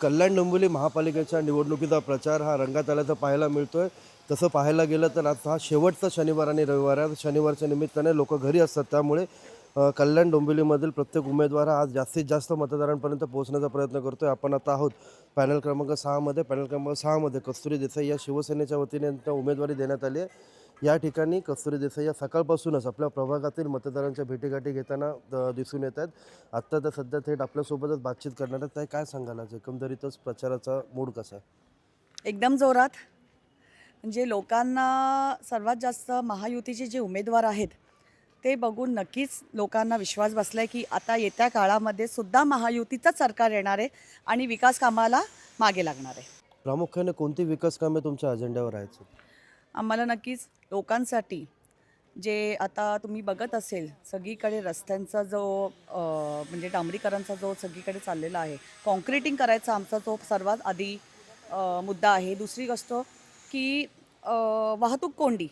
कल्याण डोंबिवली महापालिकेच्या निवडणुकीचा प्रचार हा रंगात आल्याचं पाहायला मिळतोय. तसं पाहायला गेलं तर आज हा शेवटचा शनिवार आणि रविवार आहे. शनिवारच्या निमित्ताने लोक घरी असतात. त्यामुळे कल्याण डोंबिवलीमधील प्रत्येक उमेदवार हा आज जास्तीत जास्त मतदारांपर्यंत पोहोचण्याचा प्रयत्न करतो आहे आपण आता आहोत पॅनल क्रमांक सहामध्ये पॅनल क्रमांक सहामध्ये कस्तुरी देसाई या शिवसेनेच्या वतीने उमेदवारी देण्यात आली आहे. या ठिकाणी कस्तुरी देसाई या सकाळपासूनच आपल्या प्रभागातील मतदारांच्या भेटीगाठी घेताना दिसून येत आहेत. आत्ता तर सध्या थेट आपल्यासोबतच बातचीत करणार आहेत. काय आज? एकंदरीतच प्रचाराचा मूड कसा आहे? एकदम जोरात. म्हणजे लोकांना सर्वात जास्त महायुतीचे जे उमेदवार आहेत ते बघून नक्कीच लोकांना विश्वास बसला आहे की आता येत्या काळामध्ये सुद्धा महायुतीचंच सरकार येणार आहे आणि विकास कामाला मागे लागणार आहे. प्रामुख्याने कोणती विकास कामे तुमच्या अजेंड्यावर आहेत आम्हाला नक्कीच लोकांसाठी जे आता तुम्ही बघत असेल सगळीकडे रस्त्यांचा जो म्हणजे डांबरीकरणचा जो सगळीकडे चाललेला आहे. कॉन्क्रिटिंग करायचा आमचा जो सर्वात आधी मुद्दा आहे. दुसरी गोष्ट की वाहतूक कोंडी.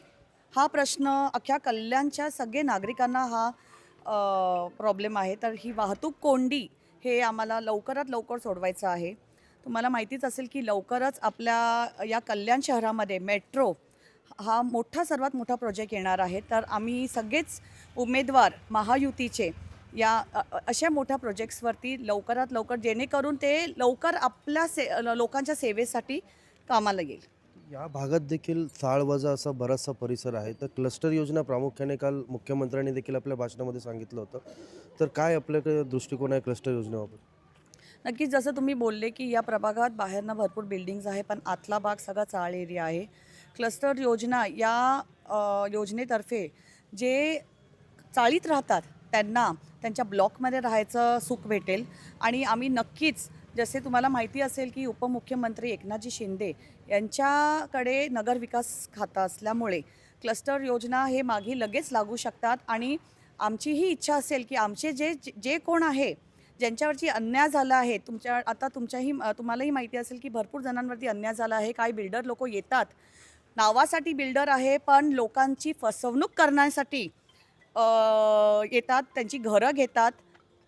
हा प्रश्न अख्ख्या कल्याणच्या सगळे नागरिकांना हा प्रॉब्लेम आहे. तर ही वाहतूक कोंडी हे आम्हाला लवकरात लवकर सोडवायचं आहे. तुम्हाला माहितीच असेल की लवकरच आपल्या या कल्याण शहरामध्ये मेट्रो हा मोठा सर्वात मोठा प्रोजेक्ट येणार आहे. तर आम्ही सगळेच उमेदवार महायुतीचे या अशा मोठ्या प्रोजेक्ट्सवरती लवकरात लवकर जेणेकरून ते लवकर आपल्या से लोकांच्या सेवेसाठी कामाला येईल. या भागात देखील चाळवजा असा बराचसा परिसर आहे. तर क्लस्टर योजना प्रामुख्याने काल मुख्यमंत्र्यांनी देखील आपल्या भाषणामध्ये सांगितलं होतं. तर काय आपल्याकडे दृष्टिकोन आहे क्लस्टर योजनेबाबत? नक्कीच जसं तुम्ही बोलले की या प्रभागात बाहेरनं भरपूर बिल्डिंग्ज आहे पण आतला भाग सगळा चाळ एरिया आहे. क्लस्टर योजना या योजनेतर्फे जे चाळीत राहतात त्यांना त्यांच्या ब्लॉकमध्ये राहायचं सुख भेटेल. आणि आम्ही नक्कीच जसे तुम्हाला माहिती असेल की उपमुख्यमंत्री एकनाथजी शिंदे यांच्याकडे नगरविकास खातं असल्यामुळे क्लस्टर योजना हे मागे लगेच लागू शकतात. आणि आमचीही इच्छा असेल की आमचे जे जे कोण आहे ज्यांच्यावरची अन्याय झाला आहे तुमच्या आता तुमच्याही तुम्हालाही माहिती असेल की भरपूर जणांवरती अन्याय झाला आहे काही बिल्डर लोक येतात. नावासाठी बिल्डर आहे पण लोकांची फसवणूक करण्यासाठी येतात त्यांची घरं घेतात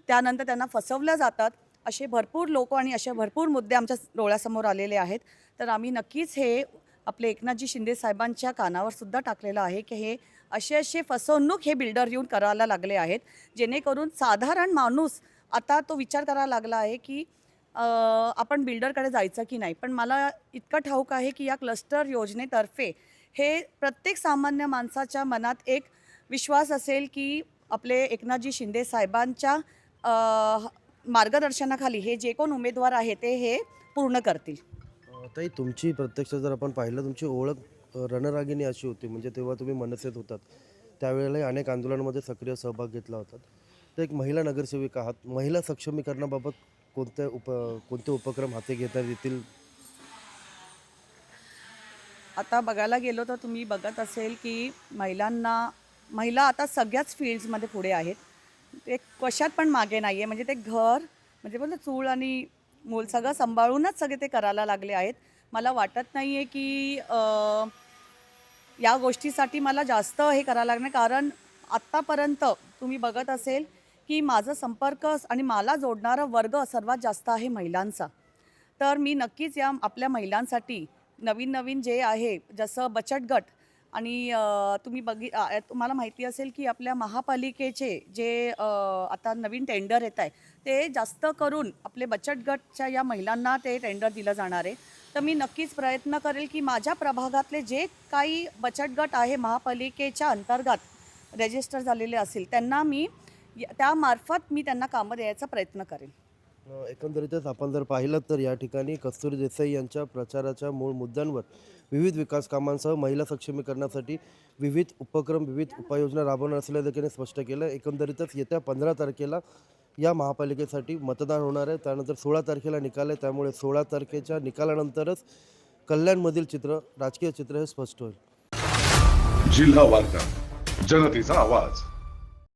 त्यानंतर त्यांना फसवल्या जातात. असे भरपूर लोक आणि असे भरपूर मुद्दे आमच्या डोळ्यासमोर आलेले आहेत. तर आम्ही नक्कीच हे आपले एकनाथजी शिंदे साहेबांच्या कानावर सुद्धा टाकलेलं आहे की हे असे असे फसवणूक हे बिल्डर येऊन करायला लागले आहेत. जेणेकरून साधारण माणूस आता तो विचार करायला लागला आहे की आपण बिल्डरकडे जायचं की नाही? पण मला इतकं ठाऊक आहे की या क्लस्टर योजनेतर्फे हे प्रत्येक सामान्य माणसाच्या मनात एक विश्वास असेल की आपले एकनाथजी शिंदे साहेबांच्या मार्गदर्शनाखाली हे जे कोण उमेदवार आहे ते हे पूर्ण करतील. ताई तुमची प्रत्यक्ष जर आपण पाहिलं तुमची ओळख अ, रणरागिणी अशी होती. म्हणजे तेव्हा तुम्ही मनसेत होतात. त्यावेळेलाही अनेक आंदोलनामध्ये सक्रिय सहभाग घेतला होता. तर एक महिला नगरसेविका आहात. महिला सक्षमीकरणाबाबत कोणत्या उप कोणते उपक्रम हाती घेता येतील आता बघायला गेलो तर तुम्ही बघत असेल की महिलांना महिला आता सगळ्याच फील्ड्समध्ये पुढे आहेत. ते कशात पण मागे नाही आहे म्हणजे ते घर म्हणजे बोलतो चूळ आणि मूल सगळं सांभाळूनच सगळे ते करायला लागले आहेत. मला वाटत नाही आहे की या गोष्टीसाठी मला जास्त हे करायला लागणार. कारण आत्तापर्यंत तुम्ही बघत असेल की माझं संपर्क आणि मला जोडणारा वर्ग सर्वात जास्त आहे महिलांचा. तर मी नक्कीच या आपल्या महिलांसाठी नवीन नवीन जे आहे जसं बचत गट आणि तुम्ही बघी तुम्हाला माहिती असेल की आपल्या महापालिकेचे जे आता नवीन टेंडर येत आहे ते जास्त करून आपले बचत गटच्या या महिलांना ते टेंडर दिलं जाणार आहे. तर मी नक्कीच प्रयत्न करेल की माझ्या प्रभागातले जे काही बचत गट आहे महापालिकेच्या अंतर्गत रजिस्टर झालेले असेल त्यांना मी त्यामार्फत मी त्यांना कामं द्यायचा प्रयत्न करेन. एकंदरीतच आपण जर पाहिलं तर या ठिकाणी कस्तुरी देसाई यांच्या प्रचाराच्या मूळ मुद्द्यांवर विविध विकास कामांसह महिला सक्षमीकरणासाठी विविध उपक्रम विविध उपाययोजना राबवणार असल्याचं देखील स्पष्ट केलं. एकंदरीतच येत्या पंधरा तारखेला या महापालिकेसाठी मतदान होणार आहे. त्यानंतर सोळा तारखेला निकाल आहे. त्यामुळे सोळा तारखेच्या निकालानंतरच कल्याणमधील चित्र राजकीय चित्र हे स्पष्ट होईल. जिल्हा वार्ता जनतेचा आवाज.